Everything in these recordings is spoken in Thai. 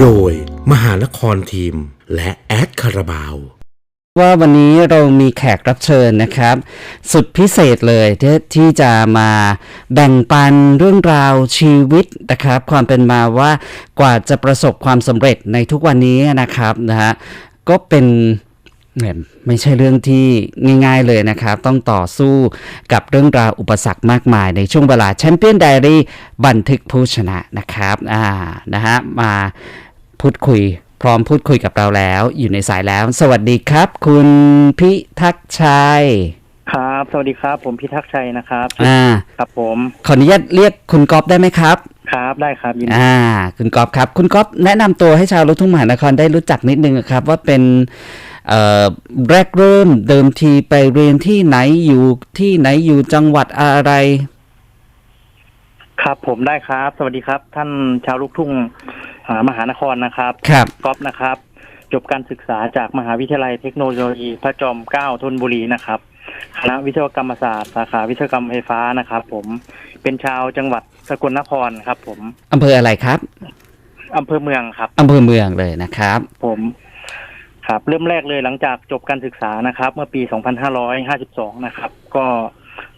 โดยมหานครทีม และแอดคาราบาวว่าวันนี้เรามีแขกรับเชิญนะครับ สุดพิเศษเลยที่ที่จะมาแบ่งปันเรื่องราวชีวิตนะครับ ความเป็นมาว่ากว่าจะประสบความสำเร็จในทุกวันนี้นะครับนะฮะก็เป็นเนี่ยไม่ใช่เรื่องที่ง่ายๆเลยนะครับ ต้องต่อสู้กับเรื่องราวอุปสรรคมากมายในช่วงเวลาแชมเปี้ยนไดอารี่บันทึกผู้ชนะนะครับอ่านะฮะมา พูดคุย พร้อมพูดคุยกับเราแล้ว อยู่ในสายแล้ว สวัสดีครับ คุณพิทักษ์ชัยครับ สวัสดีครับ ผมพิทักษ์ชัยนะครับ อ่า ครับผม ขออนุญาตเรียกคุณก๊อฟได้ไหมครับ ครับได้ครับยินดีอ่า คุณก๊อฟครับ คุณก๊อฟแนะนำตัวให้ชาวลูกทุ่งมหานครได้รู้จักนิดนึงครับ ว่าเป็นเอ่อแรกเริ่มเดิมทีไปเรียนที่ไหนอยู่ที่ไหนอยู่จังหวัดอะไร ครับผมได้ครับ สวัสดีครับ ท่านชาวลูกทุ่งอ่า มหานครนะครับครับก๊อฟนะครับ จบการศึกษาจากมหาวิทยาลัยเทคโนโลยี พระจอมเกล้าธนบุรีนะครับคณะวิศวกรรมศาสตร์สาขาวิศวกรรมไฟฟ้านะครับ ผมเป็นชาวจังหวัดสกลนครครับ ผมอำเภออะไรครับอำเภอเมืองครับอำเภอเมืองเลยนะครับ ผมครับเริ่มแรกเลยหลังจากจบการศึกษานะครับ เมื่อปี 2552 นะครับ ก็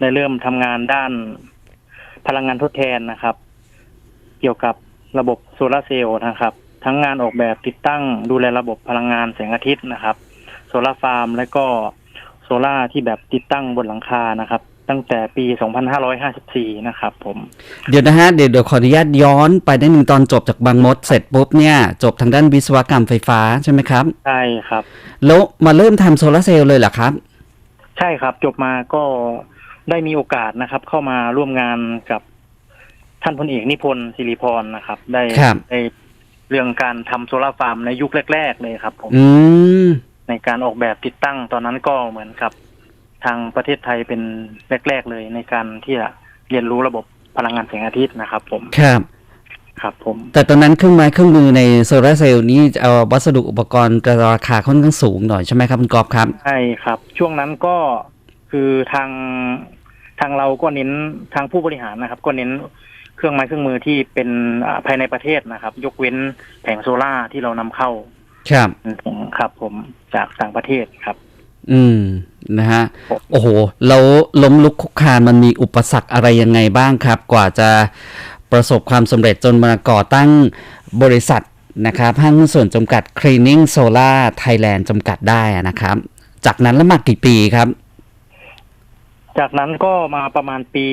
ได้เริ่มทำงานด้านพลังงานทดแทนนะครับ เกี่ยวกับ ระบบโซลาร์เซลล์นะครับ ทั้งงานออกแบบติดตั้งดูแลระบบพลังงานแสงอาทิตย์นะครับโซลาร์ฟาร์ม และก็โซลาร์ที่แบบติดตั้งบนหลังคานะครับตั้งแต่ปี 2554 นะครับผม เดี๋ยวนะฮะ เดี๋ยวเดี๋ยวขออนุญาตย้อนไปนิดนึงตอนจบจากบางมดเสร็จปุ๊บเนี่ย จบทางด้านวิศวกรรมไฟฟ้าใช่ไหมครับ ใช่ครับ แล้วมาเริ่มทำโซลาร์เซลล์เลยเหรอครับ ใช่ครับ จบมาก็ได้มีโอกาสนะครับ เข้ามาร่วมงานกับ ท่านพลเอกนิพนธ์สิริพรนะครับ ได้ครับ ได้เรื่องการทำโซลาร์ฟาร์มในยุคแรก ๆ เลยครับผม อืม ในการออกแบบติดตั้งตอนนั้นก็เหมือนกับ ทางประเทศไทยเป็นแรก ๆ เลยในการที่จะเรียนรู้ระบบพลังงานแสงอาทิตย์นะครับ ผมครับ ครับ ผม แต่ตอนนั้นเครื่องไม้เครื่องมือในโซลาร์เซลล์นี้เอาวัสดุอุปกรณ์จะราคาค่อนข้างสูงหน่อยใช่ไหมครับคุณกอบครับ ใช่ครับ ช่วงนั้นก็คือทางทางเราก็เน้นทางผู้บริหารนะครับ ก็เน้น เครื่องไม้เครื่องมือที่เป็นอ่าภายในประเทศนะครับ ยกเว้นแผงโซล่าร์ที่เรานำเข้า ครับครับ ผมจากต่างประเทศครับ อืมนะฮะโอ้โหแล้วล้มลุกคลุกคลานมันมีอุปสรรคอะไรยังไงบ้างครับ กว่าจะประสบความสำเร็จจนมาก่อตั้งบริษัทนะครับห้างหุ้นส่วนจำกัด Cleaning Solar Thailand จำกัดได้อะนะครับ จากนั้นแล้วมากี่ปีครับ จากนั้นก็มาประมาณปี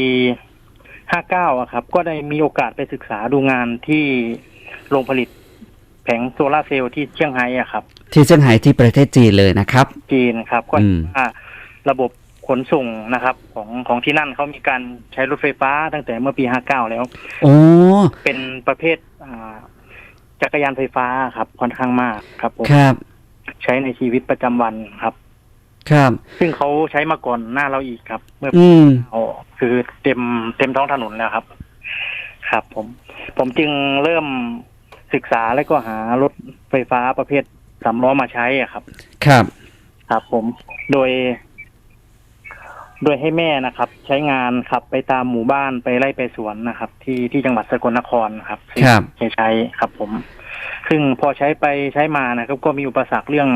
ห้าเก้าครับ ก็ได้มีโอกาสไปศึกษาดูงานที่โรงผลิตแผงโซลาร์เซลล์ที่เชียงไฮ้อะครับ ที่เซี่ยงไฮ้ที่ประเทศจีนเลยนะครับ จีนครับ ก็อืมว่าระบบขนส่งนะครับ ของของที่นั่นเขามีการใช้รถไฟฟ้าตั้งแต่เมื่อปี59แล้วโอ้เป็นประเภทอ่าจักรยานไฟฟ้าครับค่อนข้างมากครับผมครับ ใช้ในชีวิตประจำวันครับ ครับ ซึ่งเขาใช้มาก่อนหน้าเราอีกครับ เมื่ออืมเอาคือเต็มเต็มท้องถนนแล้วครับ ครับ ผม ผมจึงเริ่มศึกษาแล้วก็หารถไฟฟ้าประเภทสามล้อมาใช้อะครับ ครับ ครับ ผม โดย โดยให้แม่นะครับ ใช้งานขับไปตามหมู่บ้านไปไล่ไปสวนนะครับ ที่ที่จังหวัดสกลนครครับซึ่งครับใช้ใช้ครับ ผม ซึ่งพอใช้ไปใช้มานะครับ ก็มีอุปสรรคเรื่อง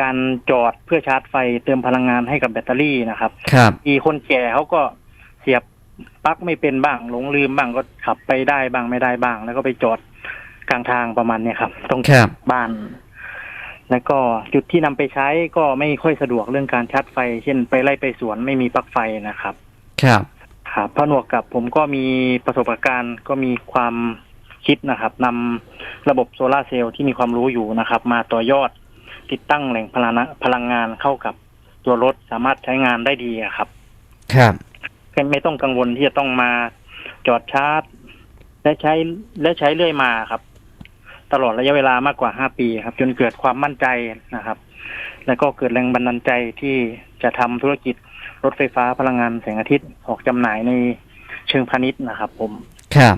การจอดเพื่อชาร์จไฟเติมพลังงานให้กับแบตเตอรี่นะครับครับมีคนแก่เขาก็เสียบปลั๊กไม่เป็นบ้างหลงลืมบ้างก็ขับไปได้บ้างไม่ได้บ้าง แล้วก็ไปจอดกลางทางประมาณเนี้ยครับ ตรงครับบ้าน แล้วก็จุดที่นำไปใช้ก็ไม่ค่อยสะดวกเรื่องการชาร์จไฟ เช่นไปไล่ไปสวนไม่มีปลั๊กไฟนะครับ ครับครับผนวกกับผมก็มีประสบการณ์ก็มีความคิดนะครับนำระบบโซลาร์เซลล์ที่มีความรู้อยู่นะครับ มาต่อยอด ติดตั้งแหล่งพลังพลังงานเข้ากับตัวรถสามารถใช้งานได้ดีอะครับ ครับไม่ต้องกังวลที่จะต้องมาจอดชาร์จ และใช้และใช้เรื่อยมาครับ ตลอดระยะเวลามากกว่าห้าปีครับ จนเกิดความมั่นใจนะครับ แล้วก็เกิดแรงบันดาลใจที่จะทำธุรกิจรถไฟฟ้าพลังงานแสงอาทิตย์ออกจำหน่ายในเชิงพาณิชย์นะครับ ผมครับ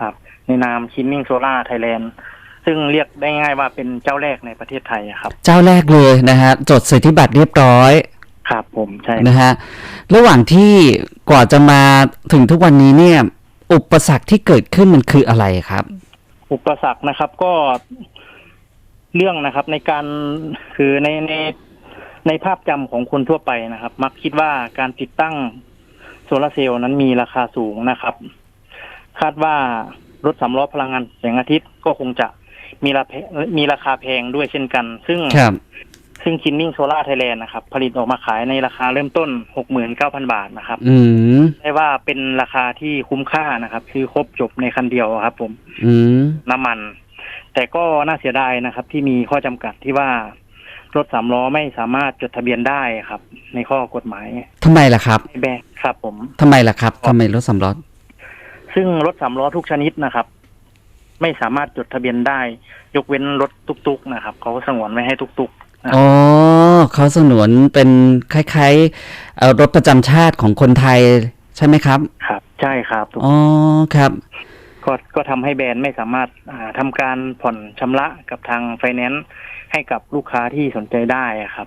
ครับ ในนามคินนิ่งโซล่าไทยแลนด์ ซึ่งเรียกได้ง่ายว่าเป็นเจ้าแรกในประเทศไทยอะครับ เจ้าแรกเลยนะฮะจดสิทธิบัตรเรียบร้อย ครับผมใช่นะฮะระหว่างที่กว่าจะมาถึงทุกวันนี้เนี่ย อุปสรรคที่เกิดขึ้นมันคืออะไรครับ อุปสรรคนะครับก็เรื่องนะครับในการคือในในในภาพจำของคนทั่วไปนะครับ มักคิดว่าการติดตั้งโซลาร์เซลล์นั้นมีราคาสูงนะครับ คาดว่ารถสำล้อพลังงานแสงอาทิตย์ก็คงจะ มีราคามีราคาแพงด้วยเช่นกัน ซึ่งครับ ซึ่งคินนิ่งโซล่าไทยแลนด์นะครับ ผลิตออกมาขายในราคาเริ่มต้น69,000บาทนะครับ อืมได้ว่าเป็นราคาที่คุ้มค่านะครับ คือครบจบในคันเดียวครับ ผม อืมน้ำมัน แต่ก็น่าเสียดายนะครับ ที่มีข้อจำกัดที่ว่ารถสามล้อไม่สามารถจดทะเบียนได้ครับ ในข้อกฎหมายทำไมล่ะครับในแบงครับ ผมทำไมล่ะครับทำไมรถสำล้อซึ่งรถสามล้อทุกชนิดนะครับ ไม่สามารถจดทะเบียนได้ ยกเว้นรถตุกๆนะครับ เขาสงวนไว้ให้ตุกๆนะครับอ๋อเขาสนวนเป็นคล้ายๆเอ่อรถประจำชาติของคนไทยใช่ไหมครับ ครับ ใช่ครับถูกอ๋อครับ ก็ก็ทำให้แบรนด์ไม่สามารถอ่าทำการผ่อนชำระกับทางไฟแนนซ์ให้กับลูกค้าที่สนใจได้อะครับ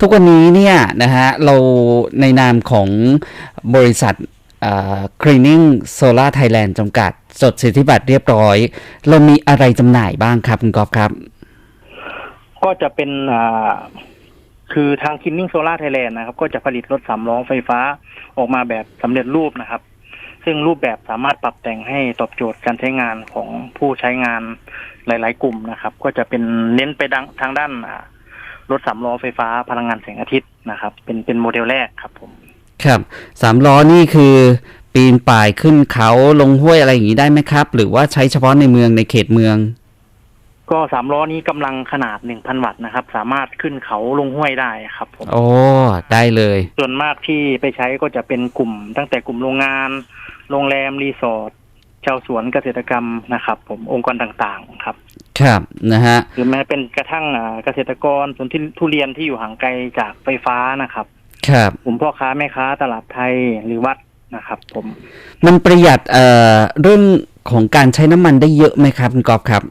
ทุกวันนี้เนี่ยนะฮะเราในนามของบริษัท เอ่อ Cleaning Solar Thailand จำกัด จดสิทธิบัตรเรียบร้อย เรามีอะไรจำหน่ายบ้างครับ คุณกอฟครับ ก็จะเป็นคือทางคินนิ่งโซล่าไทยแลนด์นะครับ ก็จะผลิตรถสามล้อไฟฟ้าออกมาแบบสำเร็จรูปนะครับ ซึ่งรูปแบบสามารถปรับแต่งให้ตอบโจทย์การใช้งานของผู้ใช้งานหลาย ๆ กลุ่มนะครับ ก็จะเป็นเน้นไปดังทางด้านรถสามล้อไฟฟ้าพลังงานแสงอาทิตย์นะครับ เป็นเป็นโมเดลแรกครับผม ครับสามล้อนี่คือปีนป่ายขึ้นเขาลงห้วยอะไรอย่างนี้ได้ไหมครับ หรือว่าใช้เฉพาะในเมืองในเขตเมือง ก็สามล้อนี้กำลังขนาดหนึ่งพันวัตต์นะครับ สามารถขึ้นเขาลงห้วยได้ครับผมโอ้ได้เลย ส่วนมากที่ไปใช้ก็จะเป็นกลุ่ม ตั้งแต่กลุ่มโรงงาน โรงแรมรีสอร์ทชาวสวนเกษตรกรรมนะครับ ผมองค์กรต่างๆครับ ครับนะฮะหรือแม้เป็นกระทั่งอ่าเกษตรกรสวนที่ทุเรียนที่อยู่ห่างไกลจากไฟฟ้านะครับ ครับกลุ่มพ่อค้าแม่ค้าตลาดไทยหรือวัดนะครับ ผม มันประหยัดเอ่อเรื่องของการใช้น้ำมันได้เยอะไหมครับคุณกอฟครับ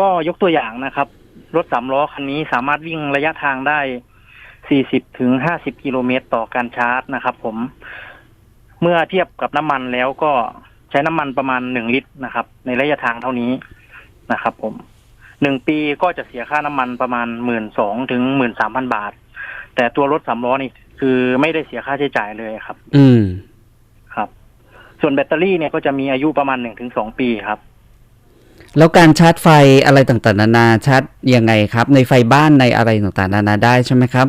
ก็ยกตัวอย่างนะครับ รถสามล้อคันนี้สามารถวิ่งระยะทางได้40ถึง50กิโลเมตรต่อการชาร์จนะครับ ผม เมื่อเทียบกับน้ำมันแล้วก็ใช้น้ำมันประมาณหนึ่งลิตรนะครับ ในระยะทางเท่านี้นะครับ ผมหนึ่งปีก็จะเสียค่าน้ำมันประมาณหมื่นสองถึงหมื่นสามพันบาท แต่ตัวรถสามล้อนี่คือไม่ได้เสียค่าใช้จ่ายเลยครับ อืมครับ ส่วนแบตเตอรี่เนี่ยก็จะมีอายุประมาณหนึ่งถึงสองปีครับ แล้วการชาร์จไฟอะไรต่างๆ นานาชาร์จยังไงครับ ในไฟบ้านในอะไรต่างๆ นานาได้ใช่ไหมครับ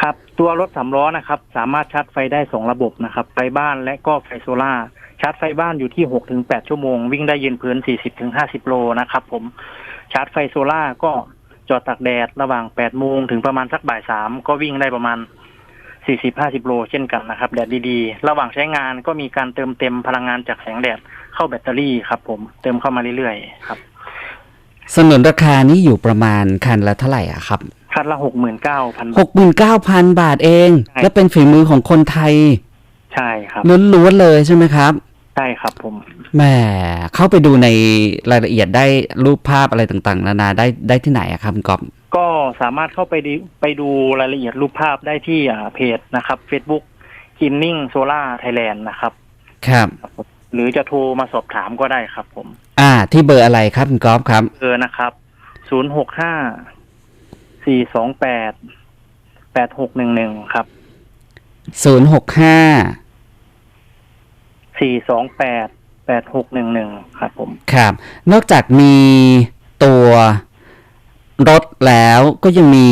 ครับ ตัวรถสามล้อนะครับ สามารถชาร์จไฟได้สองระบบนะครับ ไฟบ้านและก็ไฟโซลา่าร์ชาร์จไฟบ้านอยู่ที่หกถึงแปดชั่วโมง วิ่งได้ยืนพื้นสี่สิบถึงห้าสิบโลนะครับ ผมชาร์จไฟโซลา่าร์ก็ จอดตากแดดระหว่างแปดโมงถึงประมาณสักบ่ายสามก็วิ่งได้ประมาณสี่สิบห้าสิบโลเช่นกันนะครับ แดดดีๆ ระหว่างใช้งานก็มีการเติมเต็มพลังงานจากแสงแดดเข้าแบตเตอรี่ครับ ผมเติมเข้ามาเรื่อยๆครับสนนราคานี้อยู่ประมาณคันละเท่าไหร่อะครับคันละหกหมื่นเก้าพันหกหมื่นเก้าพันบาทเองใช่และเป็นฝีมือของคนไทย ใช่ครับล้วนๆเลยใช่ไหมครับ ใช่ครับผมแหมเข้าไปดูในรายละเอียดได้รูปภาพอะไรต่างๆ นานาได้ได้ที่ไหนอะครับคุณกอฟก็สามารถเข้าไปดูไปดูรายละเอียดรูปภาพได้ที่อ่าเพจนะครับ Facebook k i n n i n g Solar Thailand นะครับ ครับครับผมหรือจะโทรมาสอบถามก็ได้ครับผม อ่า ที่เบอร์อะไรครับคุณกอฟครับเบอร์นะครับศูนย์หกห้าสี่สองแปดแปดหกหนึ่งหนึ่งครับศูนย์หกห้า สี่สองแปดแปดหกหนึ่งหนึ่งครับผม ครับ นอกจากมีตัวรถแล้วก็ยังมี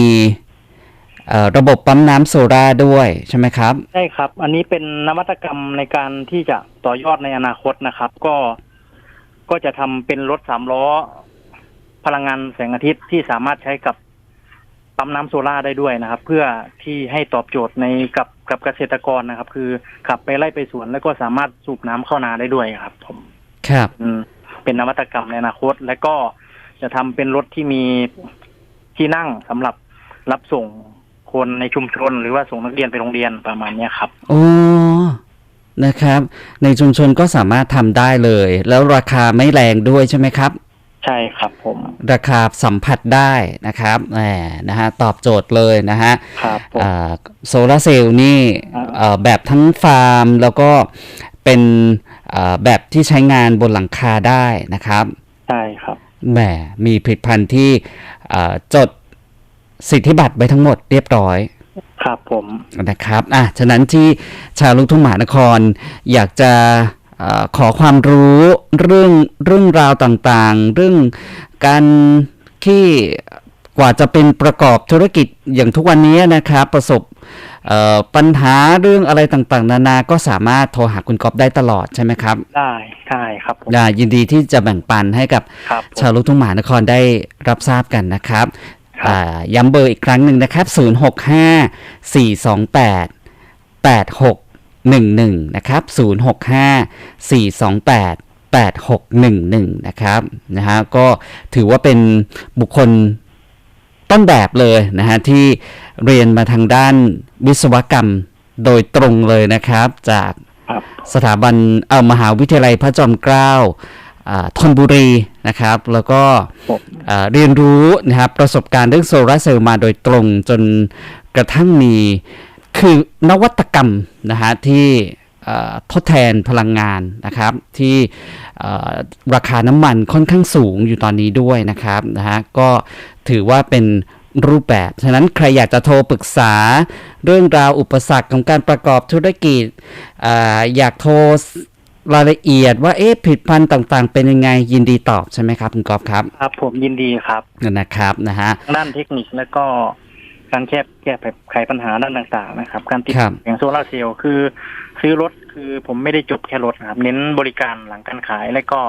เอ่อระบบปั๊มน้ำโซลาร์ด้วยใช่ไหมครับ ใช่ครับ อันนี้เป็นนวัตกรรมในการที่จะต่อยอดในอนาคตนะครับ ก็ก็จะทำเป็นรถสามล้อ พลังงานแสงอาทิตย์ที่สามารถใช้กับ ปั๊มน้ำโซล่าร์ได้ด้วยนะครับ เพื่อที่ให้ตอบโจทย์ในกับกับเกษตรกรนะครับ คือขับไปไล่ไปสวนแล้วก็สามารถสูบน้ำเข้านาได้ด้วยครับ ผมครับเป็นเป็นนวัตกรรมในอนาคต และก็จะทำเป็นรถที่มีที่นั่งสำหรับรับส่งคนในชุมชน หรือว่าส่งนักเรียนไปโรงเรียนประมาณเนี้ยครับโอ้นะครับ ในชุมชนก็สามารถทำได้เลย แล้วราคาไม่แรงด้วยใช่ไหมครับ ใช่ครับผม ราคาสัมผัสได้นะครับแหมนะฮะตอบโจทย์เลยนะฮะครับผมโซลาเซลล์นี่อ่าเอ่อแบบทั้งฟาร์มแล้วก็เป็นเอ่อแบบที่ใช้งานบนหลังคาได้นะครับ ใช่ครับแหมมีผลิตภัณฑ์ที่เอ่อจดสิทธิบัตรไว้ทั้งหมดเรียบร้อยครับผมนะครับอะฉะนั้นที่ชาวลูกทุ่งมหานครอยากจะเออ ขอความรู้เรื่องเรื่องราวต่างๆ เรื่องการที่กว่าจะเป็นประกอบธุรกิจอย่างทุกวันนี้นะครับประสบเอ่อปัญหาเรื่องอะไรต่างๆ นานาก็สามารถโทรหาคุณก๊อฟได้ตลอดใช่ไหมครับ ได้ใช่ครับผมอ่ายินดีที่จะแบ่งปันให้กับครับผมชาวลูกทุ่งมหานครได้รับทราบกันนะครับครับอ่าย้ำเบอร์อีกครั้งหนึ่งนะครับ 065 428 8611นะครับ065 428 8611นะครับนะฮะก็ถือว่าเป็นบุคคลต้นแบบเลยนะฮะที่เรียนมาทางด้านวิศวกรรมโดยตรงเลยนะครับ จากครับสถาบันเอามหาวิทยาลัยพระจอมเกล้าอ่าธนบุรีนะครับ แล้วก็ผมอ่าเรียนรู้นะครับประสบการณ์เรื่องโซลาร์เซลล์มาโดยตรงจนกระทั่งมี คือนวัตกรรมนะฮะที่อ่าทดแทนพลังงานนะครับ ที่อ่าราคาน้ำมันค่อนข้างสูงอยู่ตอนนี้ด้วยนะครับนะฮะก็ถือว่าเป็นรูปแบบ ฉะนั้นใครอยากจะโทรปรึกษาเรื่องราวอุปสรรคของการประกอบธุรกิจอาอยากโทรรายละเอียดว่าเอ๊ะผลิตภัณฑ์ต่างๆ เป็นยังไงยินดีตอบใช่ไหมครับคุณกอฟครับ ครับผมยินดีครับนะครับนะฮะด้านเทคนิคแล้วก็ การแก้แก้ไขปัญหาด้านต่างๆนะครับ การติดครับอย่างโซลาร์เซลล์คือ ซื้อรถคือผมไม่ได้จบแค่รถนะครับ เน้นบริการหลังการขายและก็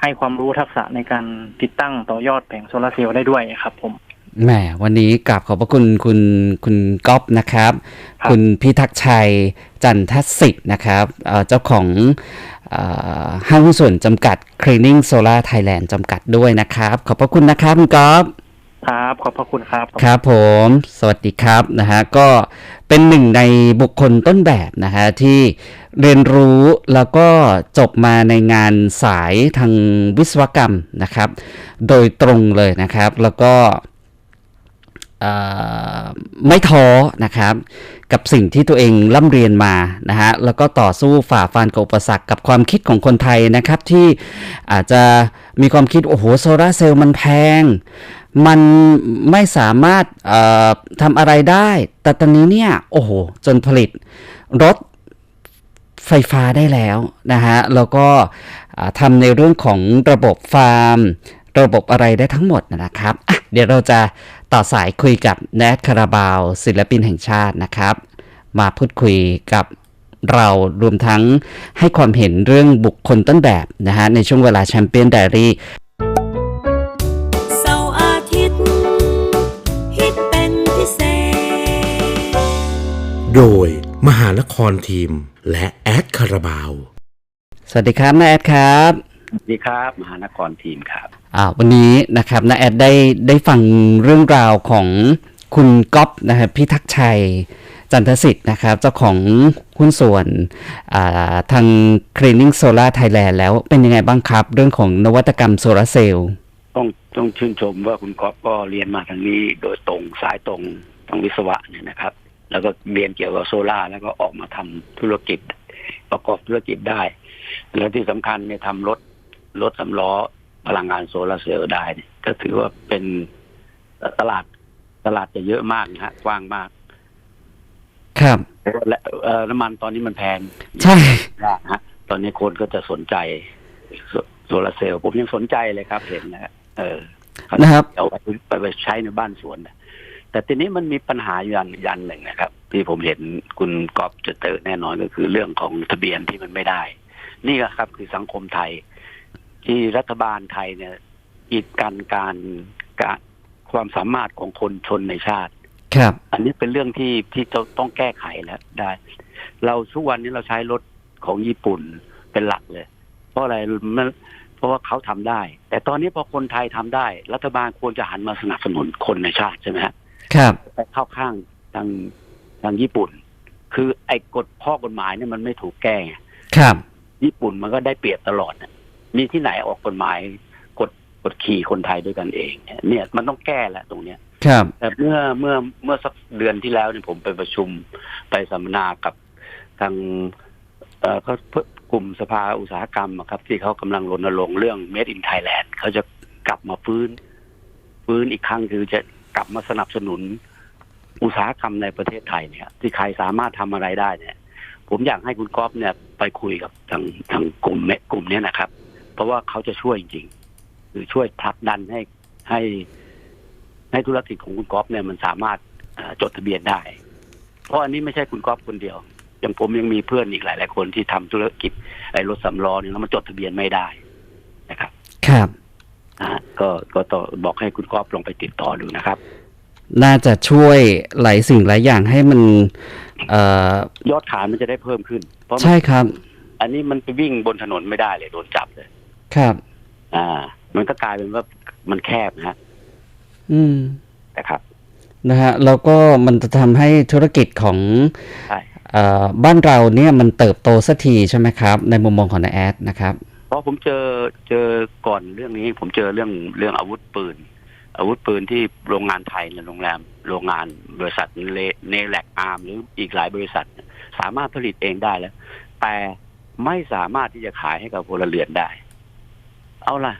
ให้ความรู้ทักษะในการติดตั้งต่อยอดแผงโซลาร์เซลล์ได้ด้วยครับผมแหมวันนี้กราบขอบพระคุณคุณคุณก๊อฟนะครับครับคุณพิทักษ์ชัยจันทสิทธิ์นะครับเอ่อเจ้าของเอ่อห้างหุ้นส่วนจำกัด Cleaning Solar Thailand จำกัดด้วยนะครับ ขอบพระคุณนะครับ คุณก๊อฟ ครับ ขอบพระคุณครับ ครับผม สวัสดีครับนะฮะก็เป็นหนึ่งในบุคคลต้นแบบนะฮะที่เรียนรู้แล้วก็จบมาในงานสายทางวิศวกรรมนะครับ โดยตรงเลยนะครับ แล้วก็ไม่ท้อนะครับ กับสิ่งที่ตัวเองร่ำเรียนมานะฮะแล้วก็ต่อสู้ฝ่าฟันกับอุปสรรคกับความคิดของคนไทยนะครับที่อาจจะมีความคิด โอ้โหโซลาร์เซลล์มันแพง มันไม่สามารถทำอะไรได้ แต่ตอนนี้เนี่ย โอ้โห จนผลิตรถไฟฟ้าได้แล้วนะฮะ แล้วก็ทำในเรื่องของระบบฟาร์ม ระบบอะไรได้ทั้งหมดนะครับเดี๋ยวเราจะต่อสายคุยกับแนทคาราบาว ศิลปินแห่งชาตินะครับ มาพูดคุยกับเรารวมทั้งให้ความเห็นเรื่องบุคคลต้นแบบนะฮะในช่วงเวลาแชมเปี้ยนไดรี่ โดยมหานครทีม และแอดคาราบาว สวัสดีครับนาแอดครับสวัสดีครับ มหานครทีมครับอ่าวันนี้นะครับนาแอดได้ได้ฟังเรื่องราวของคุณก๊อฟนะครับพิทักษ์ชัยจันทสิทธิ์นะครับ เจ้าของหุ้นส่วนอ่าทาง Cleaning Solar Thailand แล้วเป็นยังไงบ้างครับ เรื่องของนวัตกรรมโซลาร์เซลล์ต้องต้องชื่นชมว่าคุณก๊อฟก็เรียนมาทางนี้โดยตรงสายตรงทางวิศวะเนี่ยนะครับ แล้วก็เรียนเกี่ยวกับโซล่าร์แล้วก็ออกมาทำธุรกิจ ประกอบธุรกิจได้ แล้วที่สำคัญเนี่ยทำรถรถสำล้อพลังงานโซลาร์เซลล์ได้เนี่ยก็ถือว่าเป็นเอ่อตลาดตลาดจะเยอะมากนะฮะกว้างมาก ครับและเอ่อน้ำมันตอนนี้มันแพงใช่มากฮะตอนนี้คนก็จะสนใจโซโซลาร์เซลล์ผมยังสนใจเลยครับเห็นนะฮะเออนะครับเอาไปไปไปใช้ในบ้านสวนนะ แต่ทีนี้มันมีปัญหาอยู่อันยันหนึ่งนะครับ ที่ผมเห็นคุณกอบจะเจอแน่นอนก็คือเรื่องของทะเบียนที่มันไม่ได้ นี่แหละครับ คือสังคมไทย ที่รัฐบาลไทยเนี่ยกีดกันการการความสามารถของคนชนในชาติ ครับ อันนี้เป็นเรื่องที่ที่จะต้องแก้ไขแล้วได้ เราทุกวันนี้เราใช้รถของญี่ปุ่นเป็นหลักเลย เพราะอะไรมันเพราะว่าเขาทำได้ แต่ตอนนี้พอคนไทยทำได้ รัฐบาลควรจะหันมาสนับสนุนคนในชาติใช่ไหมฮะ ครับไปเข้าข้างทางทางญี่ปุ่น คือไอ้กฎข้อกฎหมายเนี่ยมันไม่ถูกแก้ไงครับ ญี่ปุ่นมันก็ได้เปรียบตลอดน่ะมีที่ไหนออกกฎหมายกดกดขี่คนไทยด้วยกันเองเนี่ยมันต้องแก้แหละตรงเนี้ยครับแต่เมื่อเมื่อเมื่อสักเดือนที่แล้วเนี่ยผมไปประชุมไปสัมมนากับทางเอ่อเขาเพิ่มกลุ่มสภาอุตสาหกรรมอะครับ ที่เขากำลังรณรงค์เรื่อง Made in Thailand เขาจะกลับมาฟื้น ฟื้นอีกครั้งคือจะ กลับมาสนับสนุนอุตสาหกรรมในประเทศไทยเนี่ย ที่ใครสามารถทำอะไรได้เนี่ย ผมอยากให้คุณก๊อฟเนี่ย ไปคุยกับทางทางกลุ่มเมกลุ่มเนี้ยนะครับ เพราะว่าเขาจะช่วยจริงๆคือช่วยผลักดันให้ให้ให้ธุรกิจของคุณก๊อฟเนี่ยมันสามารถจดทะเบียนได้ เพราะอันนี้ไม่ใช่คุณก๊อฟคนเดียว อย่างผมยังมีเพื่อนอีกหลายๆคนที่ทำธุรกิจไอ้รถสำล้อเนี่ยแล้วมันจดทะเบียนไม่ได้นะครับ ครับ ก็ก็ต้องบอกให้คุณก๊อฟลองไปติดต่อดูนะครับ น่าจะช่วยหลายสิ่งหลายอย่างให้มันเอ่อยอดขายมันจะได้เพิ่มขึ้น เพราะมันใช่ครับ อันนี้มันไปวิ่งบนถนนไม่ได้เลยโดนจับเลย ครับ อ่า มันก็กลายเป็นว่ามันแคบนะฮะอืมนะครับนะฮะแล้วก็มันจะทำให้ธุรกิจของใช่เอ่อบ้านเราเนี่ยมันเติบโตสักทีใช่ไหมครับ ในมุมมองของนายแอดนะครับเพราะผมเจอเจอก่อนเรื่องนี้ ผมเจอเรื่องเรื่องอาวุธปืน อาวุธปืนที่โรงงานไทยในโรงแรม โรงงานบริษัทเลเนแลกอาร์มหรืออีกหลายบริษัท สามารถผลิตเองได้แล้ว แต่ไม่สามารถที่จะขายให้กับพลเรือนได้ เอาล่ะ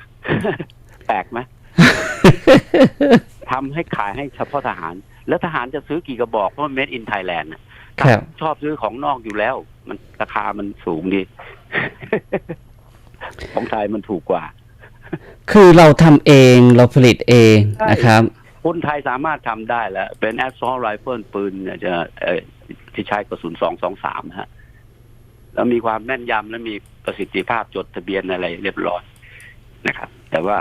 แปลกไหมทำให้ขายให้เฉพาะทหาร แล้วทหารจะซื้อกี่กระบอกเพราะมัน made in Thailand น่ะครับชอบซื้อของนอกอยู่แล้ว มันราคามันสูงดี ของไทยมันถูกกว่า คือเราทำเองเราผลิตเองใช่นะครับคนไทยสามารถทำได้แล้ว เป็น assault rifle ปืนเนี่ยจะเอ่อที่ใช้กระสุนสองสองสามฮะ แล้วมีความแม่นยำและมีประสิทธิภาพจดทะเบียนอะไรเรียบร้อยนะครับ แต่ว่า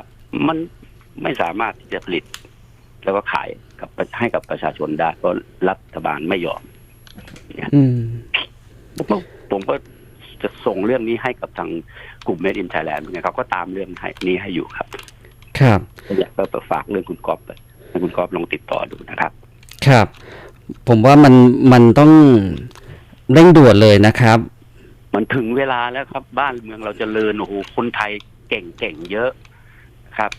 มันไม่สามารถที่จะผลิต แล้วก็ขายกับให้กับประชาชนได้เพราะรัฐบาลไม่ยอมอืมผมก็ผมก็ จะส่งเรื่องนี้ให้กับทางกลุ่ม Made in Thailand เหมือนกันเขาก็ตามเรื่องให้นี้ให้อยู่ครับ ครับก็อยากก็ฝากเรื่องคุณก๊อฟไปให้คุณก๊อฟลองติดต่อดูนะครับ ครับ ผมว่ามันมันต้องเร่งด่วนเลยนะครับ มันถึงเวลาแล้วครับ บ้านเมืองเราจเจริญโอ้โหคนไทยเก่งเก่งเยอะครับ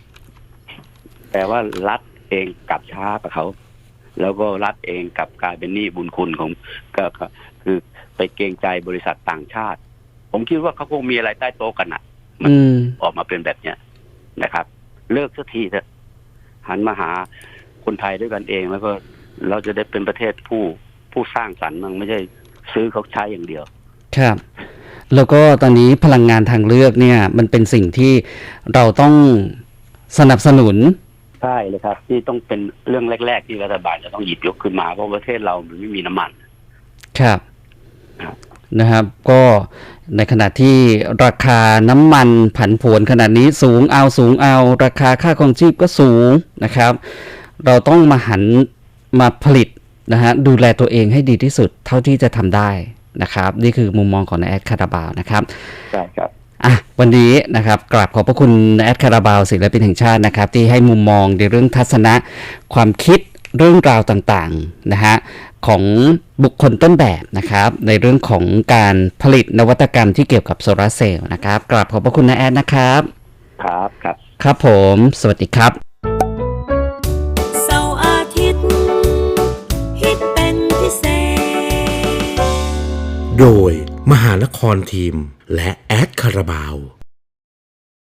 แต่ว่ารัฐเองกลับช้ากับเขาแล้วก็รัฐเองกลับกลายเป็นหนี้บุญคุณของก็ก็คือไปเกรงใจบริษัทต่างชาติ ผมคิดว่าเขาคงมีอะไรใต้โต๊ะกันนะมันอืมออกมาเป็นแบบเนี้ยนะครับ เลิกสักทีเถอะหันมาหาคนไทยด้วยกันเองแล้วก็เราจะได้เป็นประเทศผู้ผู้สร้างสรรค์มั่งไม่ใช่ซื้อเขาใช้อย่างเดียว ครับ แล้วก็ตอนนี้พลังงานทางเลือกเนี่ย มันเป็นสิ่งที่เราต้องสนับสนุนใช่เลยครับ ที่ต้องเป็นเรื่องแรก ๆ ที่รัฐบาลจะต้องหยิบยกขึ้นมาเพราะประเทศเรามันไม่มีน้ำมัน ครับครับ นะครับก็ในขณะที่ราคาน้ำมันผันผวนขนาดนี้สูงเอาสูงเอา ราคาค่าครองชีพก็สูงนะครับ เราต้องมาหันมาผลิตนะฮะดูแลตัวเองให้ดีที่สุดเท่าที่จะทำได้นะครับ นี่คือมุมมองของนายแอดคาราบาวนะครับใช่ครับอะวันนี้นะครับกราบขอบพระคุณแอดคาราบาวศิลปินแห่งชาตินะครับ ที่ให้มุมมองในเรื่องทัศนะความคิดเรื่องราวต่างๆนะฮะ ของบุคคลต้นแบบนะครับ ในเรื่องของการผลิตนวัตกรรมที่เกี่ยวกับโซลาร์เซลล์นะครับกราบขอบพระคุณนะแอดนะครับ ครับครับ ครับผม สวัสดีครับเสาร์อาทิตย์ฮิตเป็นพิเศษ โดยมหานครทีม และแอดคาราบาว